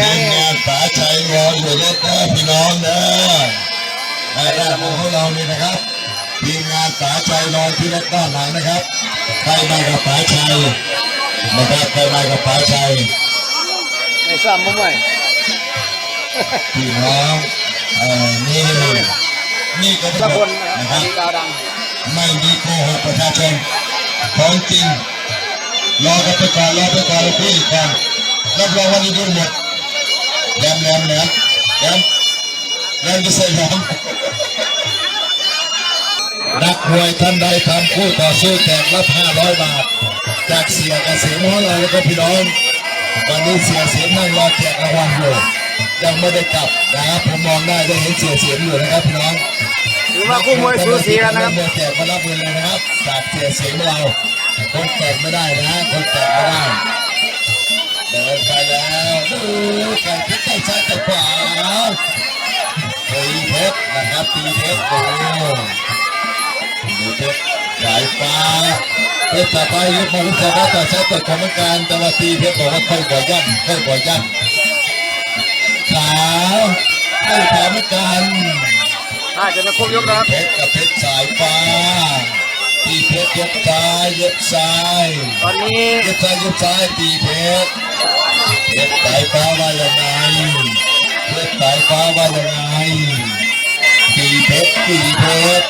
ดทีงมนี่งานป๋าชัยรออยู่รถนะพี่น้องนะด้านหน้าของเรานี่นะครับทีมงานป๋าชัยรอที่รถด้านหลังนะครับใครมากับป๋าชัยนะครับใครมากับป๋าชัยในซ้ำมั้งไหมพี่น้องเอ่อนี่นี่ก็ละระคบบนนะนะคครัรับบดาวดังไม่มีโกหกประชาชนของจริงรอกันไปก่อนรอไปก่อนแล้วพี่ก่อนรับรองว่านี่ดูหมด แหลมแหลมแหลมแหลมแหลมจะใส่แหลมนักมวยท่านใดทำคู่ต่อสู้แจกรับ500 บาท จากเสียกเกษมของเราแล้วก็พี่น้อง วันนี้เสียเสียนั่งรอแจกรางวัลอยู่ยังไม่ได้กลับนะครับผมมองได้ได้เห็นเสียเสียอยู่นะครับพี่น้องถือว่าคู่มวยสูสีกันนะครับแจกมารับเงินเลยนะครับจากเสียเสียงเราคนแจกไม่ได้นะคนแจกไม่ได้ เดินไปแล้วดูไก่พิษไก่ซ้ายขวาตีเพชรนะครับตีเพชรโอ้ดูเพชรสายฟ้าเพชรสายฟ้ายกมาลูกสาวต่อใช้ต่อกรรมการแต่ว่าตีเพชรบอกว่าค่อยบ่อยย่ำค่อยบ่อยย่ำขาวให้แถมกันน่าจะมาครบยกครับเพชรกับเพชรสายฟ้าตีเพชรยกซ้าย ยกซ้ายตอนนี้ยกซ้ายยกซ้ายตีเพชรเพชรสายฟ้าว่ายังไงเพชรสายฟ้าว่ายังไงตีเพชรตีเพชร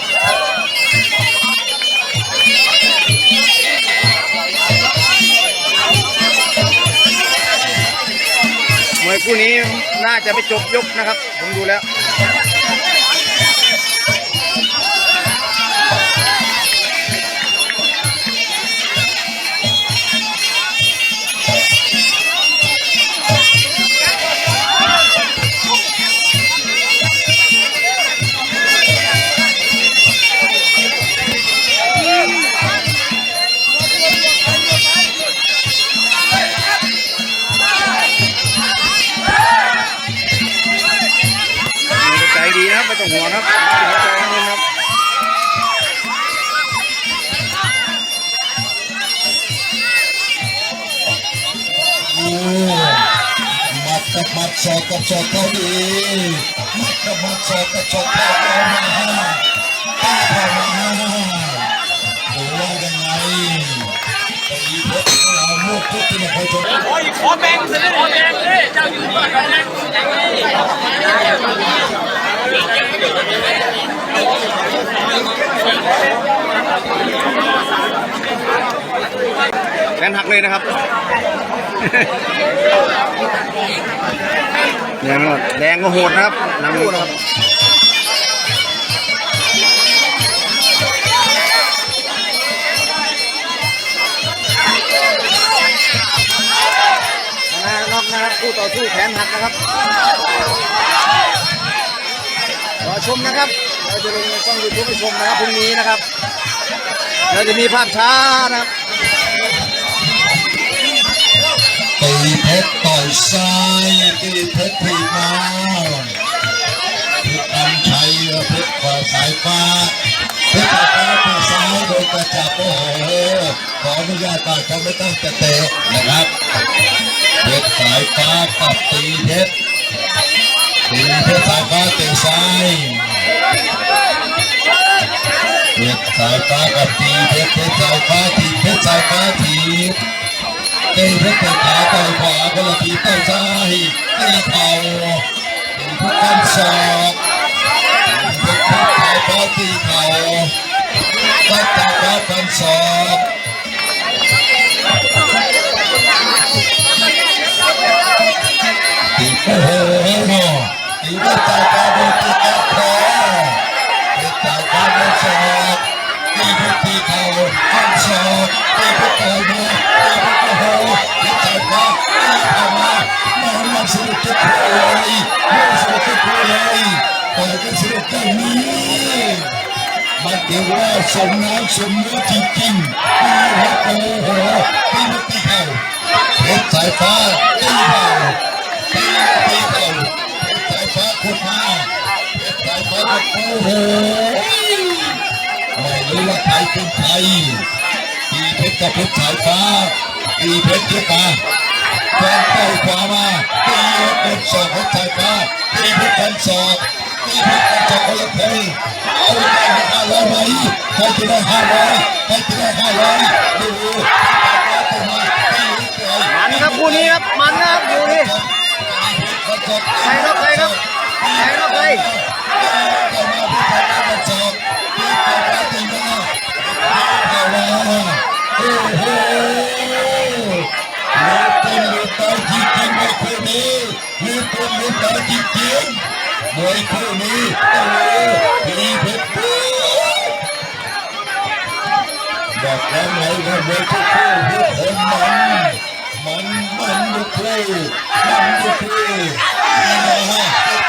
มวยคู่นี้น่าจะไปจบยกนะครับ ผมดูแล้ว ห่วครับเป็นใจนิดนึงครับโอ้มัดกับมัดศอกกับศอกเข้าดีมัดกับมัดศอกกับศอกเข้าเข้ามาตีเข้ามาดูว่ายังไงตีเพชรขอเราลูกทุกที่เราเคยชมขออีกขอแบ่งเสร็จแล้วขอแบ่งเลยเจ้าอยู่นี่ขอแบ่ง แบ่งเลยแขนหักเลยนะครับแดงก็แดงก็โหดนะครับนำดูนะครับชนะน็อกนะครับคู่ต่อสู้แขนหักนะครับรอ ชมนะครับเราจะลงในช่องยูทูบไปชมนะครับพรุ่งนี้นะครับเราจะมีภาพช้านะครับตีเพชรต่อยซ้ายตีเพชรถีบมาเพชรอันชัยเพชรขวาสายฟ้าเพชรสายฟ้าตีซ้ายโดนกระจับโอ้โหขออนุญาตต่อยเขาไม่ต้องจะเตะนะครับเพชรสายฟ้ากับตีเพชร ตีเพชรสายฟ้าตีซ้ายเพชรสายฟ้ากับตีเพชรเพชรสายฟ้าถีบเพชรสายฟ้าถีบตีเพชรเตะขาต่อยขวาคนละทีต่อยซ้ายตีเข่าทุกขั้นศอกเพชรเพชรสายฟ้าตีเข่าตัดตากตีโอ้โหตีเพชรสายฟ้าโดนตีกระแทกเพชรสายฟ้าโดนศอกตีเพชรตีเข่าฟันศอกโอ้โห เพชรสายฟ้าตีเข่ามาแม่มันสนุกทุกคนเลยแม่สนุกทุกคนเลย ขุดมาเพชรสายฟ้าก็โอ้โหไม่รู้ว่าใครเป็นใครตีเพชรกับเพชรสายฟ้าตีเพชรเยอะมาแทงต่อยขวามาตียกเดินสองของชายฟ้าที่พิการสองที่พิการสองคนละคนเอาไปห้าร้อยไหมใครจะได้ห้าร้อยใครจะได้ห้าร้อยดูมันครับคู่นี้ครับมันนะครับคู่นี้ใครครับใครครับ ใครครับใครมวยคู่นี้โอ้โหพีเพชรบอกแล้วไงว่ามวยคู่คู่ทุกคนมันมันมันทุกคู่มันทุกคู่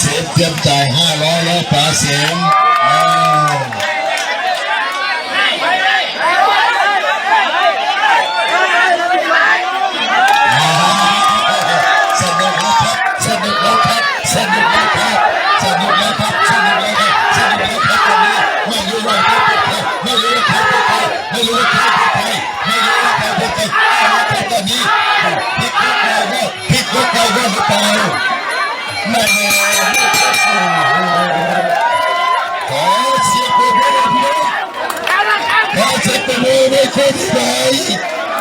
เสียมเตรียมจ่ายห้าร้อยแล้วปาเสียง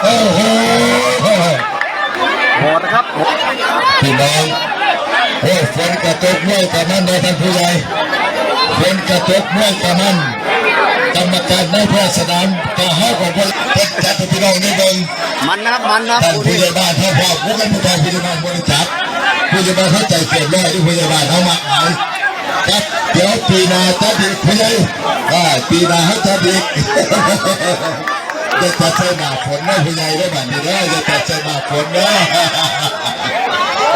โอ้โหโหดนะครับโหดพี่น้องโอ้ฝนกระตกเมื่อกับมันเลยท่านผู้ใหญ่ฝนกระตกเมื่อกับมันกรรมการในพทย์สนามก็ให้ของพวกเด็กจัดพี่น้องนี่เบิ่งมันนะครับมันนะครับท่านผู้ใหญ่บ้านท่านพ่อผู้กันผู้แทนผู้ใหญ่บ้านบริจาคผู้ใหญ่บ้านเข้าใจเกิดร้อยที่ผู้ใหญ่บ้านเขามาเอาครับเดี๋ยวปีนาจะดีผู้ใหญ่ปีนาเขาจะดี จะจัดใส่หนาฝนนะผู้ใหญ่ได้บัดนี้แล้วจะจัดใส่หนาฝนนะ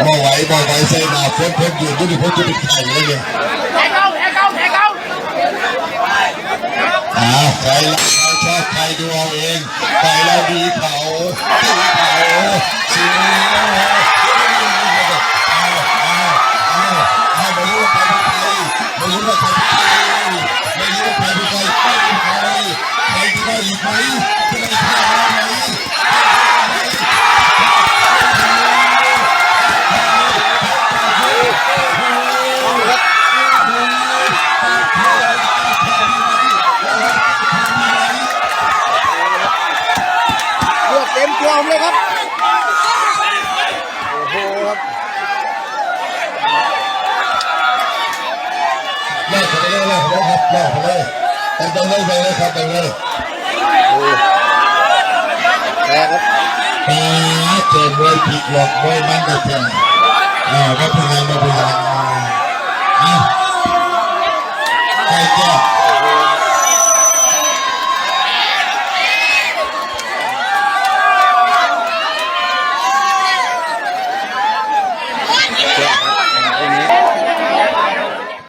บ่ไหวบ่ไหวใส่หนาฝนเพิ่มอยู่ด้วยเพิ่นจะเป็นไข่เลยเนี่ยอ้าวใครรักใครชอบใครดูเอาเองใครเราดีเขา มากเลยครับเลยไปเลยไปเลยครับไปเลยแพ้ครับปาเจอมวยผิดหลอกมวยมันกระเทียมอ่าก็พยายาม